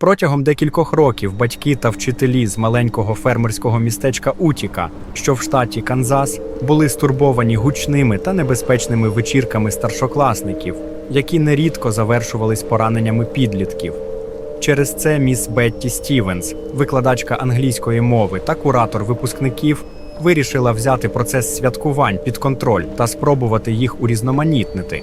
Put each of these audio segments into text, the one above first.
Протягом декількох років батьки та вчителі з маленького фермерського містечка Утіка, що в штаті Канзас, були стурбовані гучними та небезпечними вечірками старшокласників, які нерідко завершувались пораненнями підлітків. Через це міс Бетті Стівенс, викладачка англійської мови та куратор випускників, вирішила взяти процес святкувань під контроль та спробувати їх урізноманітнити.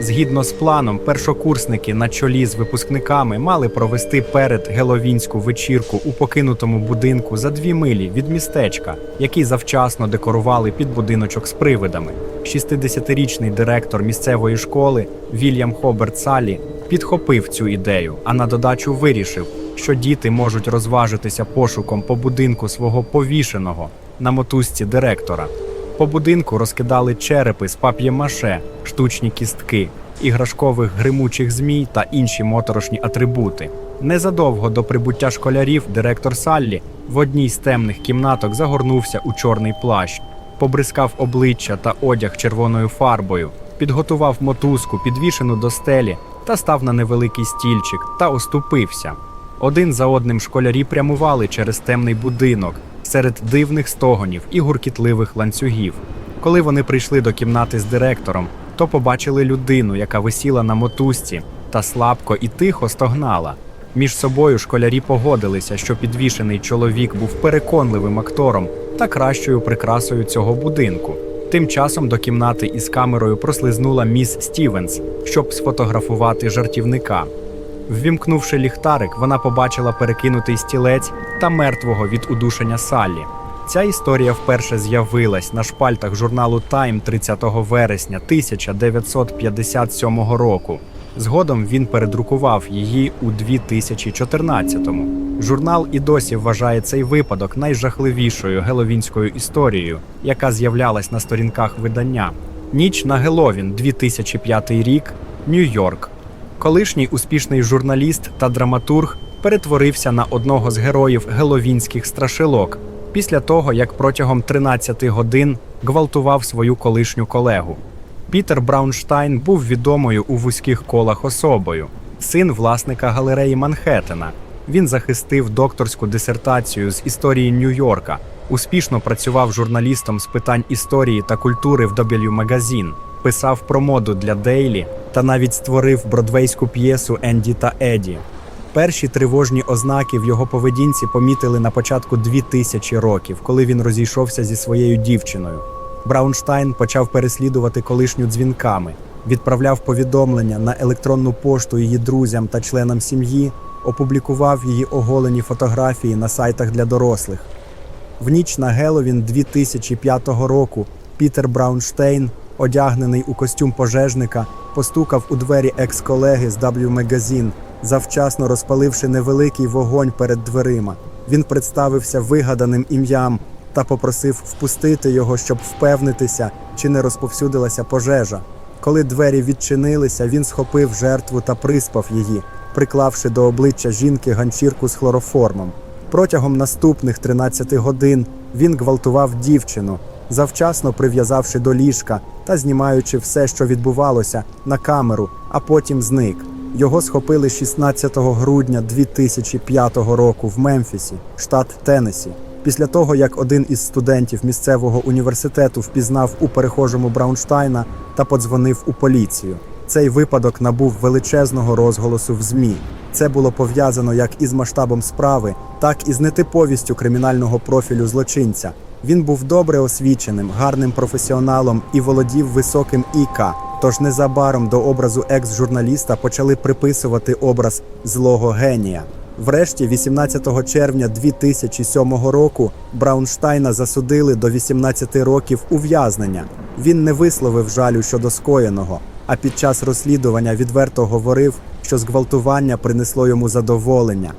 Згідно з планом, першокурсники на чолі з випускниками мали провести перед геловінську вечірку у покинутому будинку за дві милі від містечка, який завчасно декорували під будиночок з привидами. 60-річний директор місцевої школи Вільям Хоберт Салі підхопив цю ідею, а на додачу вирішив, що діти можуть розважитися пошуком по будинку свого повішеного на мотузці директора. По будинку розкидали черепи з пап'ємаше, штучні кістки, іграшкових гримучих змій та інші моторошні атрибути. Незадовго до прибуття школярів директор Саллі в одній з темних кімнаток загорнувся у чорний плащ, побризкав обличчя та одяг червоною фарбою, підготував мотузку, підвішену до стелі, та став на невеликий стільчик та оступився. Один за одним школярі прямували через темний будинок серед дивних стогонів і гуркітливих ланцюгів. Коли вони прийшли до кімнати з директором, то побачили людину, яка висіла на мотузці та слабко і тихо стогнала. Між собою школярі погодилися, що підвішений чоловік був переконливим актором та кращою прикрасою цього будинку. Тим часом до кімнати із камерою прослизнула міс Стівенс, щоб сфотографувати жартівника. Ввімкнувши ліхтарик, вона побачила перекинутий стілець та мертвого від удушення Саллі. Ця історія вперше з'явилась на шпальтах журналу Time 30 вересня 1957 року. Згодом він передрукував її у 2014-му. Журнал і досі вважає цей випадок найжахливішою геловінською історією, яка з'являлась на сторінках видання. Ніч на Геловін 2005 рік, Нью-Йорк. Колишній успішний журналіст та драматург перетворився на одного з героїв геловінських страшилок після того, як протягом 13 годин гвалтував свою колишню колегу. Пітер Браунштайн був відомою у вузьких колах особою, син власника галереї Манхеттена. Він захистив докторську дисертацію з історії Нью-Йорка, успішно працював журналістом з питань історії та культури в W Magazine, писав про моду для Дейлі та навіть створив бродвейську п'єсу Енді та Еді. Перші тривожні ознаки в його поведінці помітили на початку 2000 років, коли він розійшовся зі своєю дівчиною. Браунштайн почав переслідувати колишню дзвінками, відправляв повідомлення на електронну пошту її друзям та членам сім'ї, опублікував її оголені фотографії на сайтах для дорослих. В ніч на Геловін 2005 року Пітер Браунштейн, одягнений у костюм пожежника, постукав у двері екс-колеги з W Magazine, завчасно розпаливши невеликий вогонь перед дверима. Він представився вигаданим ім'ям та попросив впустити його, щоб впевнитися, чи не розповсюдилася пожежа. Коли двері відчинилися, він схопив жертву та приспав її, приклавши до обличчя жінки ганчірку з хлороформом. Протягом наступних 13 годин він гвалтував дівчину, завчасно прив'язавши до ліжка та знімаючи все, що відбувалося, на камеру, а потім зник. Його схопили 16 грудня 2005 року в Мемфісі, штат Теннесі. Після того, як один із студентів місцевого університету впізнав у перехожому Браунштайна та подзвонив у поліцію. Цей випадок набув величезного розголосу в ЗМІ. Це було пов'язано як із масштабом справи, так і з нетиповістю кримінального профілю злочинця. Він був добре освіченим, гарним професіоналом і володів високим ІК. Тож незабаром до образу екс-журналіста почали приписувати образ злого генія. Врешті, 18 червня 2007 року, Браунштайна засудили до 18 років ув'язнення. Він не висловив жалю щодо скоєного, а під час розслідування відверто говорив, що зґвалтування принесло йому задоволення.